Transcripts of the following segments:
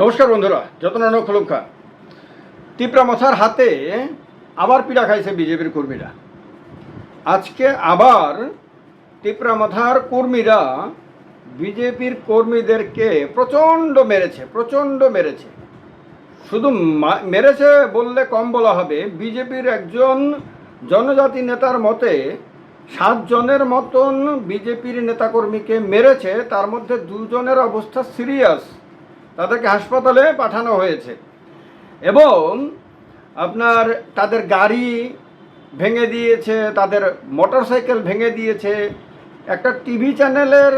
নমস্কার বন্ধুরা যতনানক খলুকা তিপ্রা মথার হাতে আবার পীড়া খাইছে বিজেপির কর্মীরা। আজকে আবার তিপ্রা মাথার কর্মীরা বিজেপির কর্মীদেরকে প্রচণ্ড মেরেছে প্রচণ্ড মেরেছে। শুধু মেরেছে বললে কম বলা হবে, বিজেপির একজন জনজাতি নেতার মতে সাতজনের মতন বিজেপির নেতাকর্মীকে মেরেছে, তার মধ্যে দুজনের অবস্থা সিরিয়াস। তাদেরকে হাসপাতালে পাঠানো হয়েছে। এবং আপনার তাদের গাড়ি ভেঙে দিয়েছে, তাদের মোটরসাইকেল ভেঙে দিয়েছে। একটা টিভি চ্যানেলের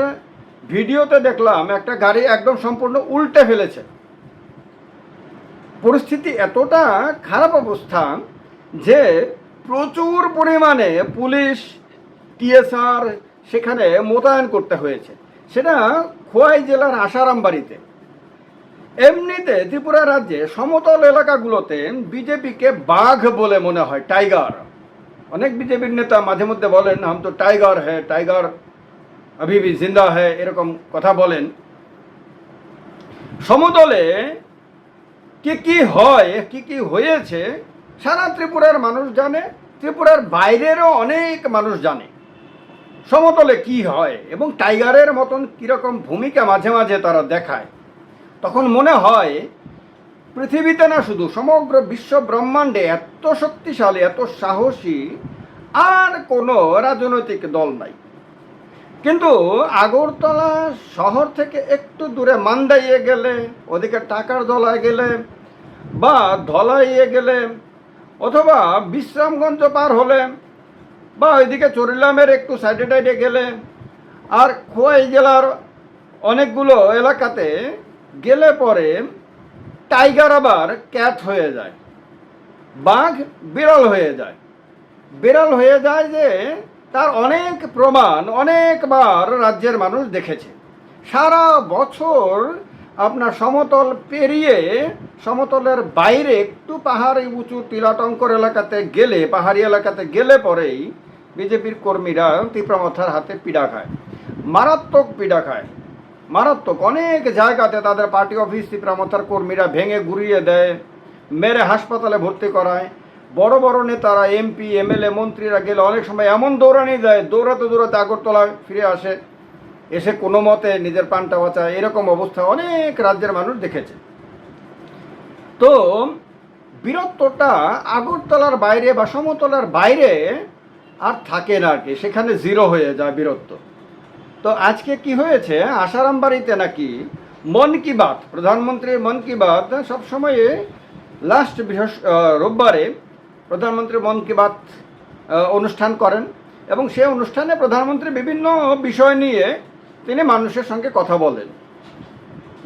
ভিডিওতে দেখলাম একটা গাড়ি একদম সম্পূর্ণ উল্টে ফেলেছে। পরিস্থিতি এতটা খারাপ অবস্থা যে প্রচুর পরিমাণে পুলিশ, টিএসআর সেখানে মোতায়েন করতে হয়েছে। সেটা খোয়াই জেলার আসারাম বাড়িতে এমনিতে ত্রিপুরা রাজ্যে সমতল এলাকাগুলোতে বিজেপিকে বাঘ বলে মনে হয়, টাইগার। অনেক বিজেপির নেতা মাঝে মধ্যে বলেন, হাম তো টাইগার হ্যাঁ টাইগার অভি ভি জিন্দা হ্যাঁ এরকম কথা বলেন। সমতলে কি কি হয়, কি কি হয়েছে, সারা ত্রিপুরার মানুষ জানে, ত্রিপুরার বাইরেরও অনেক মানুষ জানে। সমতলে কি হয় এবং টাইগারের মতন কীরকম ভূমিকা মাঝে মাঝে তারা দেখায়। তখন মনে হয় পৃথিবীতে না শুধু সমগ্র বিশ্ব ব্রহ্মাণ্ডে এত শক্তিশালী, এত সাহসী আর কোনো রাজনৈতিক দল নাই। কিন্তু আগরতলা শহর থেকে একটু দূরে মান্দাইয়ে গেলে, ওদিকে টাকার দলায় গেলে বা ধলাইয়ে গেলে অথবা বিশ্রামগঞ্জ পার হলে বা ওইদিকে চরিলামের একটু সাইডে টাইডে গেলে আর খোয়াই জেলার অনেকগুলো এলাকাতে গেলে পরে টাইগার আবার ক্যাট হয়ে যায়। বাঘ বিড়াল হয়ে যায়। বিড়াল হয়ে যায় যে তার অনেক প্রমাণ অনেকবার রাজ্যের মানুষ দেখেছে। সারা বছর আপনার সমতল পেরিয়ে সমতলের বাইরে একটু পাহাড়ি উঁচু টিলাটঙ্কর এলাকাতে গেলে, পাহাড়ি এলাকাতে গেলে পরেই বিজেপির কর্মীরা তীব্রমাথার হাতে পীড়া খায়। মারাত্মক পীড়া খায়। মারাত্মক অনেক জায়গাতে তাদের পার্টি অফিস তীব্রমাথার কর্মীরা ভেঙে গুড়িয়ে দেয়, মেরে হাসপাতালে ভর্তি করায়। বড় বড় নেতারা, এমপি, এমএলএ, মন্ত্রীরা গেলে অনেক সময় এমন দৌড়ানি যায় দৌড়াতে দৌড়াতে আগরতলায় ফিরে আসে। এসে কোনো মতে নিজের প্রাণটা বাঁচায়। এরকম অবস্থা অনেক রাজ্যের মানুষ দেখেছে। তো বীরত্বটা আগরতলার বাইরে বা সমতলার বাইরে আর থাকে না আর কি। সেখানে জিরো হয়ে যায় বীরত্ব। তো আজকে কি হয়েছে? আসারাম বাড়িতে নাকি মন কি বাত? প্রধানমন্ত্রীর মন কি বাত? সবসময় লাস্ট বৃহস্প রোববারে প্রধানমন্ত্রী মন কি বাত অনুষ্ঠান করেন এবং সে অনুষ্ঠানে প্রধানমন্ত্রী বিভিন্ন বিষয় নিয়ে তিনি মানুষের সঙ্গে কথা বলেন।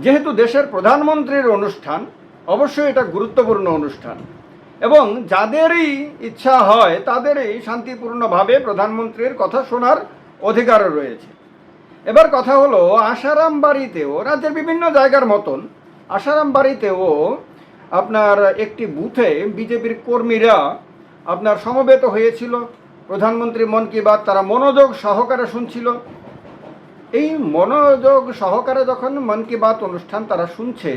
যেহেতু দেশের প্রধানমন্ত্রীর অনুষ্ঠান, অবশ্যই এটা গুরুত্বপূর্ণ অনুষ্ঠান এবং যাদেরই ইচ্ছা হয় তাদেরই শান্তিপূর্ণভাবে প্রধানমন্ত্রীর কথা শোনার অধিকারও রয়েছে। এবার কথা হলো আশারাম বাড়িতেও রাজ্যের বিভিন্ন জায়গার মতন আশারাম বাড়িতেও আপনার একটি বুথে বিজেপির কর্মীরা আপনার সমবেত হয়েছিল। প্রধানমন্ত্রী মন কি বাত তারা মনোযোগ সহকারে শুনছিল। এই মনোযোগ সহকারে যখন মন কি বাত অনুষ্ঠান তারা শুনছে,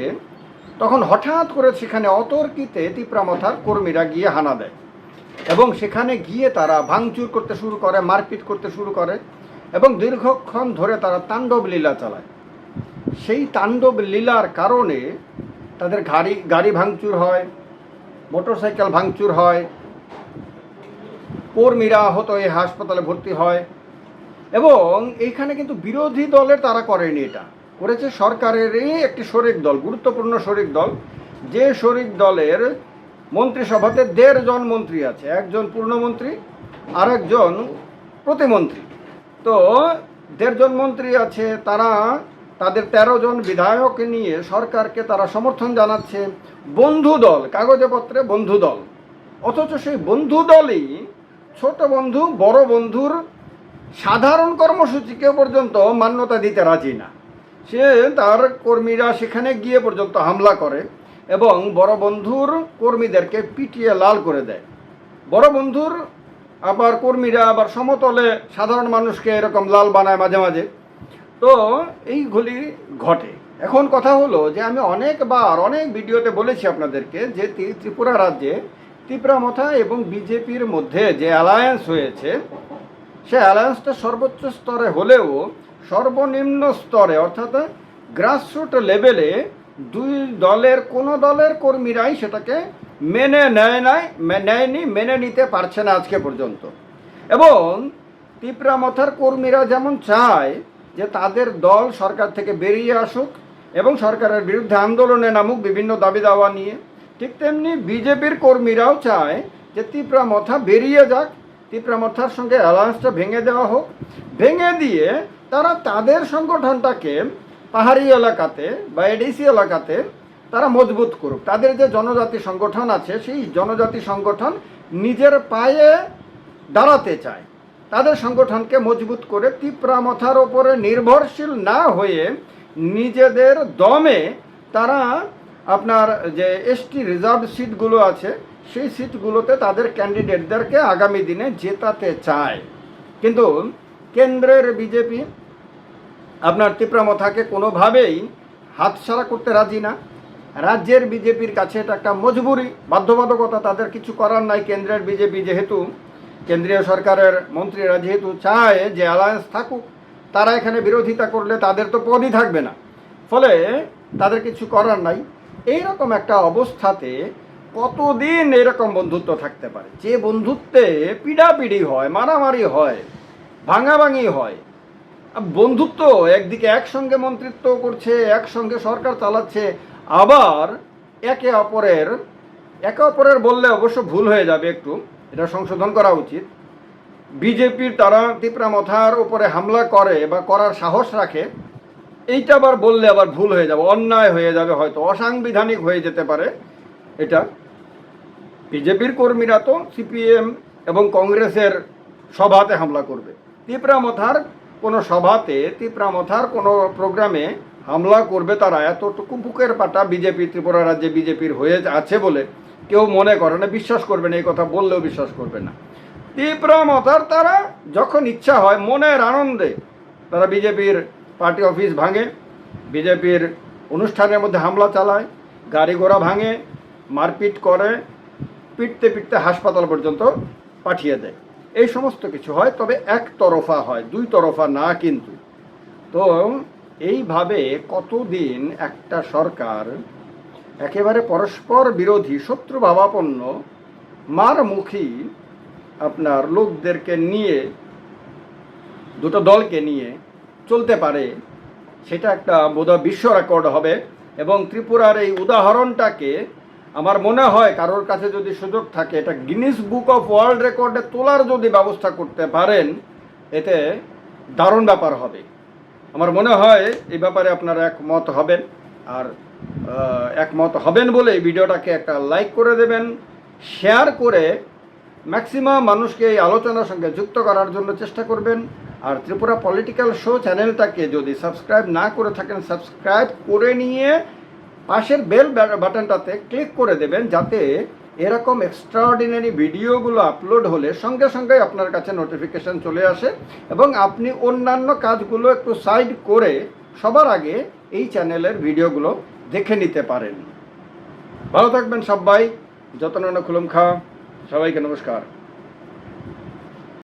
তখন হঠাৎ করে সেখানে অতর্কিতে তিপ্রামথার কর্মীরা গিয়ে হানা দেয়। এবং সেখানে গিয়ে তারা ভাঙচুর করতে শুরু করে, মারপিট করতে শুরু করে। এবং দীর্ঘক্ষণ ধরে তারা তাণ্ডব লীলা চালায়। সেই তাণ্ডব লীলার কারণে তাদের গাড়ি গাড়ি ভাঙচুর হয়, মোটরসাইকেল ভাঙচুর হয়, কর্মীরা আহত হয়ে হাসপাতালে ভর্তি হয় এবং এইখানে কিন্তু বিরোধী দলের তারা করেনি এটা। করেছে সরকারেরই একটি শরিক দল, গুরুত্বপূর্ণ শরিক দল। যে শরিক দলের মন্ত্রিসভাতে দেড় জন মন্ত্রী আছে, একজন পূর্ণমন্ত্রী আর একজন প্রতিমন্ত্রী। তো দেড়জন মন্ত্রী আছে, তারা তাদের তেরো জন বিধায়ক নিয়ে সরকারকে তারা সমর্থন জানাচ্ছে। বন্ধু দল কাগজে পত্রে বন্ধু দল অথচ সেই বন্ধু দলই ছোট বন্ধু, বড় বন্ধুর সাধারণ কর্মসূচিকে পর্যন্ত মান্যতা দিতে রাজি না। সে তার কর্মীরা সেখানে গিয়ে পর্যন্ত হামলা করে এবং বড় বন্ধুর কর্মীদেরকে পিটিয়ে লাল করে দেয়। বড় বন্ধুর আবার কর্মীরা আবার সমতলে সাধারণ মানুষকে এরকম লাল বানায় মাঝে মাঝে। তো এইগুলি ঘটে। এখন কথা হলো যে আমি অনেকবার অনেক ভিডিওতে বলেছি আপনাদেরকে যে ত্রিপুরা রাজ্যে ত্রিপুরামথা এবং বিজেপির মধ্যে যে অ্যালায়েন্স হয়েছে, সে অ্যালায়েন্সটা সর্বোচ্চ স্তরে হলেও সর্বনিম্ন স্তরে অর্থাৎ গ্রাসরুট লেভেলে দুই দলের কোনো দলের কর্মীরাই সেটাকে মেনে নেয় নাই নেয়নি, মেনে নিতে পারছে না আজকে পর্যন্ত। এবং তিপ্রামথার কর্মীরা যেমন চায় যে তাদের দল সরকার থেকে বেরিয়ে আসুক এবং সরকারের বিরুদ্ধে আন্দোলনে নামুক বিভিন্ন দাবি দাওয়া নিয়ে, ঠিক তেমনি বিজেপির কর্মীরাও চায় যে তিপ্রামথা বেরিয়ে যাক তিপ্রামথার সঙ্গে অ্যালায়েন্সটা ভেঙে দেওয়া হোক। ভেঙে দিয়ে তারা তাদের সংগঠনটাকে পাহাড়ি এলাকাতে বা এডিসি এলাকাতে তারা মজবুত করুক। তাদের যে জনজাতি সংগঠন আছে, সেই জনজাতি সংগঠন নিজের পায়ে দাঁড়াতে চায়। তাদের সংগঠনকে মজবুত করে তিপ্রামথার ওপরে নির্ভরশীল না হয়ে নিজেদের দমে তারা আপনার যে এসটি রিজার্ভ সিটগুলো আছে, সেই সিটগুলোতে তাদের ক্যান্ডিডেটদেরকে আগামী দিনে জেতাতে চায়। কিন্তু কেন্দ্রের বিজেপি আপনার তিপ্রামথাকে কোনোভাবেই হাতছাড়া করতে রাজি না। রাজ্যের বিজেপির কাছে এটা একটা মজবুরি, বাধ্যবাধকতা, তাদের কিছু করার নাই কেন্দ্রের বিজেপি যেহেতু। কেন্দ্রীয় সরকারের মন্ত্রীরা যেহেতু চায় যে অ্যালায়েন্স থাকুক, তারা এখানে বিরোধিতা করলে তাদের তো পদই থাকবে না। ফলে তাদের কিছু করার নাই। এইরকম একটা অবস্থাতে কতদিন এরকম বন্ধুত্ব থাকতে পারে? যে বন্ধুত্বে পিড়াপিড়ি হয়, মারামারি হয়, ভাঙাভাঙি হয়, বন্ধুত্ব একদিকে একসঙ্গে মন্ত্রিত্ব করছে, একসঙ্গে সরকার চালাচ্ছে আবার একে অপরের একে অপরের বললে অবশ্য ভুল হয়ে যাবে একটু, এটা সংশোধন করা উচিত। বিজেপির তারা তিপ্রামথার উপরে হামলা করে বা করার সাহস রাখে, এইটা আবার বললে আবার ভুল হয়ে যাবে, অন্যায় হয়ে যাবে হয়তো, অসাংবিধানিক হয়ে যেতে পারে এটা। বিজেপির কর্মীরা তো সিপিএম এবং কংগ্রেসের সভাতে হামলা করবে। তিপ্রামথার কোনো সভাতে তিপ্রামথার কোনো প্রোগ্রামে হামলা করবে তারা এতটুকু বুকের পাটা বিজেপি, ত্রিপুরা রাজ্যে বিজেপির হয়ে আছে বলে কেউ মনে করে না, বিশ্বাস করবে না, এই কথা বললেও বিশ্বাস করবে না। তিপ্রামথার তারা যখন ইচ্ছা হয়, মনের আনন্দে তারা বিজেপির পার্টি অফিস ভাঙে, বিজেপির অনুষ্ঠানের মধ্যে হামলা চালায়, গাড়ি ঘোড়া ভাঙে, মারপিট করে, পিটতে পিটতে হাসপাতাল পর্যন্ত পাঠিয়ে দেয়। এই সমস্ত কিছু হয়, তবে একতরফা হয়, দুই তরফা না কিন্তু। তো এইভাবে কতদিন একটা সরকার একেবারে পরস্পর বিরোধী, শত্রু ভাবাপন্ন মারমুখী আপনার লোকদেরকে নিয়ে, দুটো দলকে নিয়ে চলতে পারে, সেটা একটা বোধহয় বিশ্ব রেকর্ড হবে এবং ত্রিপুরার এই উদাহরণটাকে আমার মনে হয় কারোর কাছে যদি সুযোগ থাকে, এটা গিনিস বুক অফ ওয়ার্ল্ড রেকর্ডে তোলার যদি ব্যবস্থা করতে পারেন, এতে দারুণ ব্যাপার হবে। আমার মনে হয় এই ব্যাপারে আপনারা একমত হবেন। আর একমত হবেন বলে ভিডিওটাকে একটা লাইক করে দেবেন, শেয়ার করে ম্যাক্সিমাম মানুষকে এই আলোচনার সঙ্গে যুক্ত করার জন্য চেষ্টা করবেন। আর ত্রিপুরা পলিটিক্যাল শো চ্যানেলটাকে যদি সাবস্ক্রাইব না করে থাকেন, সাবস্ক্রাইব করে নিয়ে পাশের বেল বাটনটাতে ক্লিক করে দেবেন, যাতে এরকম এক্সট্রাঅর্ডিনারি ভিডিওগুলো আপলোড হলে সঙ্গে সঙ্গে আপনার কাছে নোটিফিকেশান চলে আসে এবং আপনি অন্যান্য কাজগুলো একটু সাইড করে সবার আগে এই চ্যানেলের ভিডিওগুলো দেখে নিতে পারেন। ভালো থাকবেন সবাই। যত্ন খুলুম খা। সবাইকে নমস্কার।